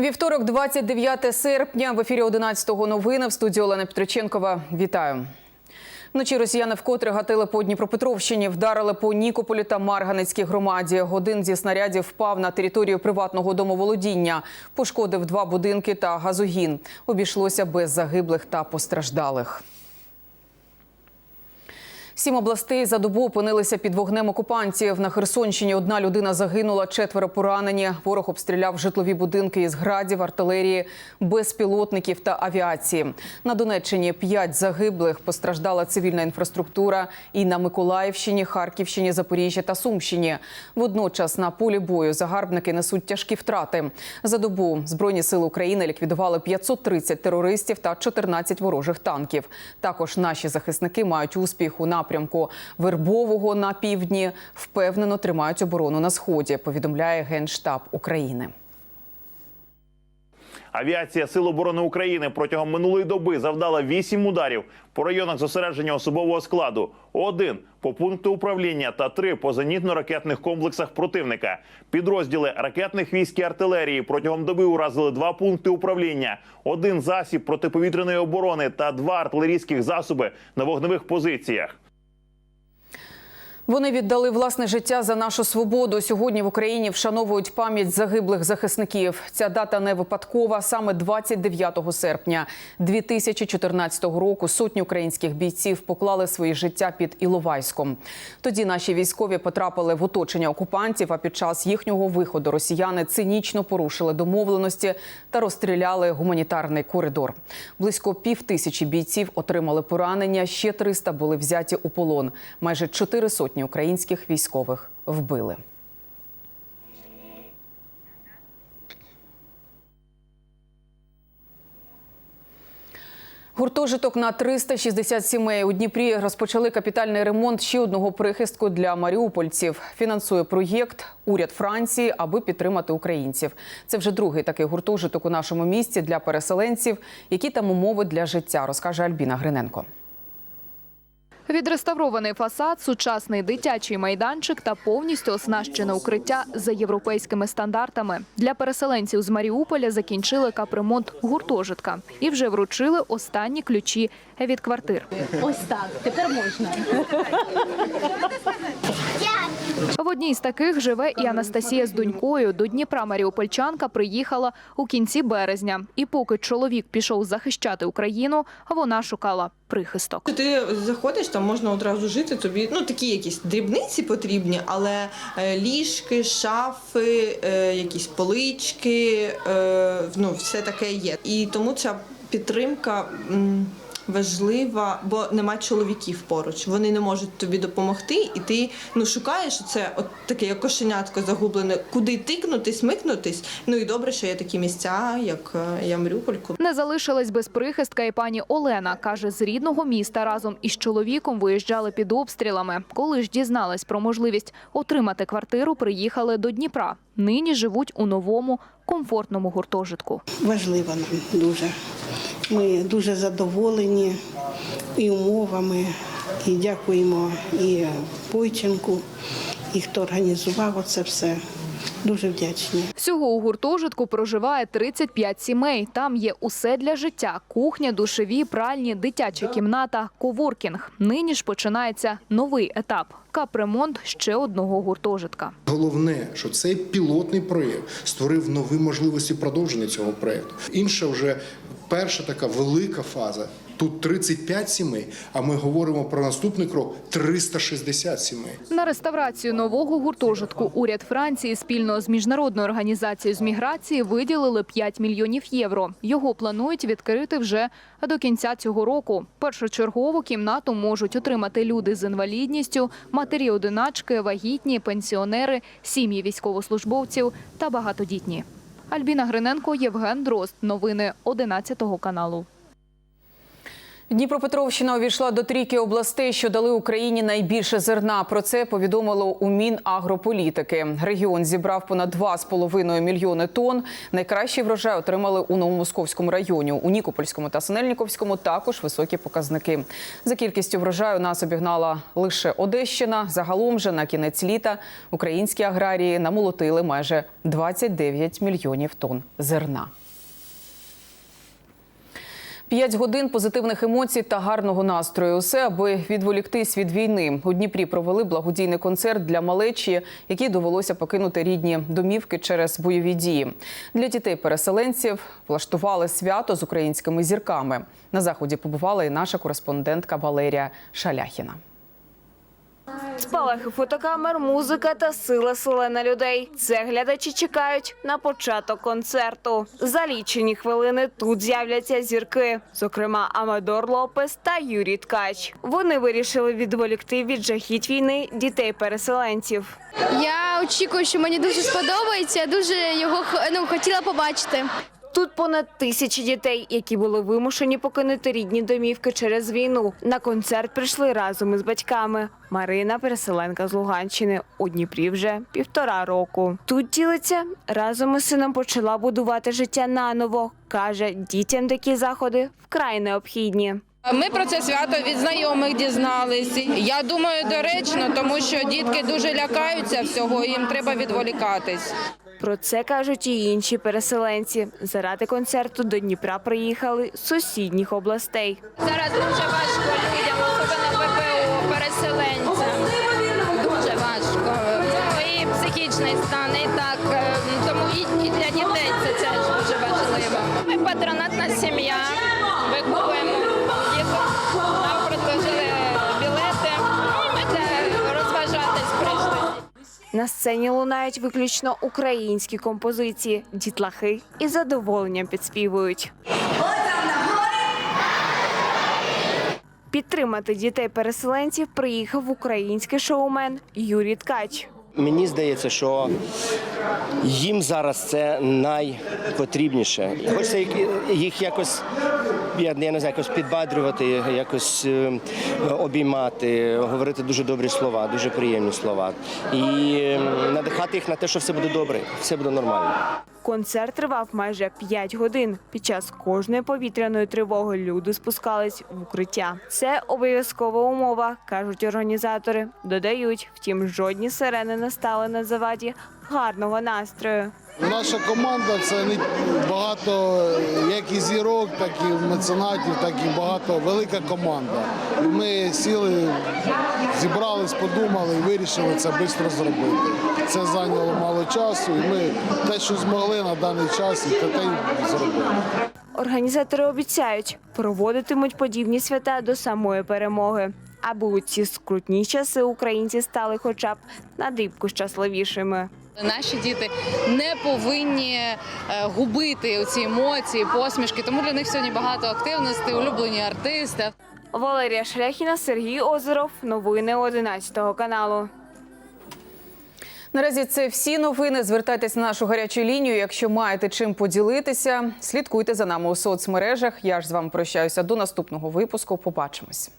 Вівторок, 29 серпня. В ефірі 11-го новини в студії Олена Петриченкова. Вітаю. Вночі росіяни вкотре гатили по Дніпропетровщині, вдарили по Нікополі та Марганецькій громаді. Один зі снарядів впав на територію приватного домоволодіння, пошкодив два будинки та газогін. Обійшлося без загиблих та постраждалих. Сім областей за добу опинилися під вогнем окупантів. На Херсонщині одна людина загинула, четверо поранені. Ворог обстріляв житлові будинки із градів, артилерії, безпілотників та авіації. На Донеччині п'ять загиблих постраждала цивільна інфраструктура. І на Миколаївщині, Харківщині, Запоріжжі та Сумщині. Водночас на полі бою загарбники несуть тяжкі втрати. За добу збройні сили України ліквідували 530 терористів та 14 ворожих танків. Також наші захисники мають успіх у напрямку Вербового на півдні. Впевнено тримають оборону на сході. Повідомляє генштаб України. Авіація Сил оборони України протягом минулої доби завдала 8 ударів по районах зосередження особового складу, один по пункту управління та три по зенітно-ракетних комплексах противника. Підрозділи ракетних військ і артилерії протягом доби уразили два пункти управління, один засіб протиповітряної оборони та два артилерійських засоби на вогневих позиціях. Вони віддали власне життя за нашу свободу. Сьогодні в Україні вшановують пам'ять загиблих захисників. Ця дата не випадкова. Саме 29 серпня 2014 року сотні українських бійців поклали свої життя під Іловайськом. Тоді наші військові потрапили в оточення окупантів. А під час їхнього виходу росіяни цинічно порушили домовленості та розстріляли гуманітарний коридор. Близько пів тисячі бійців отримали поранення. Ще 300 були взяті у полон. Майже чотири сотні українських військових вбили. Гуртожиток на 360 сімей у Дніпрі розпочали капітальний ремонт ще одного прихистку для маріупольців. Фінансує проєкт уряд Франції, аби підтримати українців. Це вже другий такий гуртожиток у нашому місті для переселенців. Які там умови для життя, розкаже Альбіна Гриненко. Відреставрований фасад, сучасний дитячий майданчик та повністю оснащене укриття за європейськими стандартами. Для переселенців з Маріуполя закінчили капремонт гуртожитка і вже вручили останні ключі від квартир. Ось так, тепер можна. Одній з таких живе і Анастасія з донькою. До Дніпра Маріупольчанка приїхала у кінці березня. І поки чоловік пішов захищати Україну, вона шукала прихисток. Ти заходиш, там можна одразу жити. Тобі ну такі якісь дрібниці потрібні, але е, ліжки, шафи, е, якісь полички, е, ну все таке є. І тому ця підтримка. Важлива, бо нема чоловіків поруч. Вони не можуть тобі допомогти, і ти ну шукаєш це, от таке як кошенятко загублене, куди тикнути, смикнутись. Ну і добре, що є такі місця, як е, я Маріупольку. Не залишилась без прихистка і пані Олена. Каже, з рідного міста разом із чоловіком виїжджали під обстрілами. Коли ж дізналась про можливість отримати квартиру, приїхали до Дніпра. Нині живуть у новому комфортному гуртожитку. важлива нам дуже. Ми дуже задоволені і умовами, і дякуємо і Бойченку, і хто організував це все. Дуже вдячні. Всього у гуртожитку проживає 35 сімей. Там є усе для життя: кухня, душові, пральні, дитяча кімната, коворкінг. Нині ж починається новий етап капремонт ще одного гуртожитка. Головне, що цей пілотний проєкт створив нові можливості продовження цього проєкту. Інша вже перша така велика фаза. Тут 35 сімей, а ми говоримо про наступний крок 360 сімей. На реставрацію нового гуртожитку уряд Франції спільно з міжнародною організацією з міграції виділили 5 мільйонів євро. Його планують відкрити вже до кінця цього року. Першочергову кімнату можуть отримати люди з інвалідністю, матері-одиначки, вагітні, пенсіонери, сім'ї військовослужбовців та багатодітні. Альбіна Гриненко, Євген Дрозд. Новини 11 каналу. Дніпропетровщина увійшла до трійки областей, що дали Україні найбільше зерна. Про це повідомило у Мінагрополітики. Регіон зібрав понад 2,5 мільйони тонн. Найкращий врожай отримали у Новомосковському районі. У Нікопольському та Синельніковському також високі показники. За кількістю врожаю нас обігнала лише Одещина. Загалом же на кінець літа українські аграрії намолотили майже 29 мільйонів тонн зерна. П'ять годин позитивних емоцій та гарного настрою. Усе, аби відволіктись від війни. У Дніпрі провели благодійний концерт для малечі, якій довелося покинути рідні домівки через бойові дії. Для дітей-переселенців влаштували свято з українськими зірками. На заході побувала і наша кореспондентка Валерія Шаляхіна. Спалахи фотокамер, музика та сила селена людей. Це глядачі чекають на початок концерту. За лічені хвилини тут з'являться зірки, зокрема Амадор Лопес та Юрій Ткач. Вони вирішили відволікти від жахіть війни дітей-переселенців. Я очікую, що мені дуже сподобається. Дуже його ну, хотіла побачити. Тут понад тисячі дітей, які були вимушені покинути рідні домівки через війну. На концерт прийшли разом із батьками. Марина, переселенка з Луганщини, у Дніпрі вже півтора року. Тут ділиться разом із сином почала будувати життя наново. каже, дітям такі заходи вкрай необхідні. Ми про це свято від знайомих дізнались. Я думаю, доречно, тому що дітки дуже лякаються всього, їм треба відволікатись. Про це кажуть і інші переселенці. Заради концерту до Дніпра приїхали з сусідніх областей. Зараз дуже важко людям, особливо ВПО, переселенцям. Дуже важко. І психічний стан, і так е, тому і для дітей це теж дуже важливо. Ми патронатна сім'я. На сцені лунають виключно українські композиції, дітлахи із задоволенням підспівують. Підтримати дітей-переселенців приїхав український шоумен Юрій Ткач. Мені здається, що їм зараз це найпотрібніше. Хочеться їх- якось, я не знаю, якось підбадрювати, якось е, обіймати, говорити дуже добрі слова, дуже приємні слова. І надихати їх на те, що все буде добре, все буде нормально. Концерт тривав майже 5 годин. Під час кожної повітряної тривоги люди спускались в укриття. Це обов'язкова умова, кажуть організатори. Додають, втім, жодні сирени не стали на заваді гарного настрою. Наша команда це не багато як і зірок, так і меценатів, так і багато велика команда. Ми сіли, зібрались, подумали і вирішили це швидко зробити. Це зайняло мало часу, і ми те, що змогли на даний час, і те й зробили. Організатори обіцяють, проводитимуть подібні свята до самої перемоги, аби у ці скрутні часи українці стали хоча б на дрібку щасливішими. Наші діти не повинні е, губити ці емоції, посмішки. Тому для них сьогодні багато активностей, улюблені артисти. Валерія Шляхіна, Сергій Озеров. Новини 11 каналу. Наразі це всі новини. Звертайтесь на нашу гарячу лінію. Якщо маєте чим поділитися, слідкуйте за нами у соцмережах. Я ж з вами прощаюся до наступного випуску. Побачимось.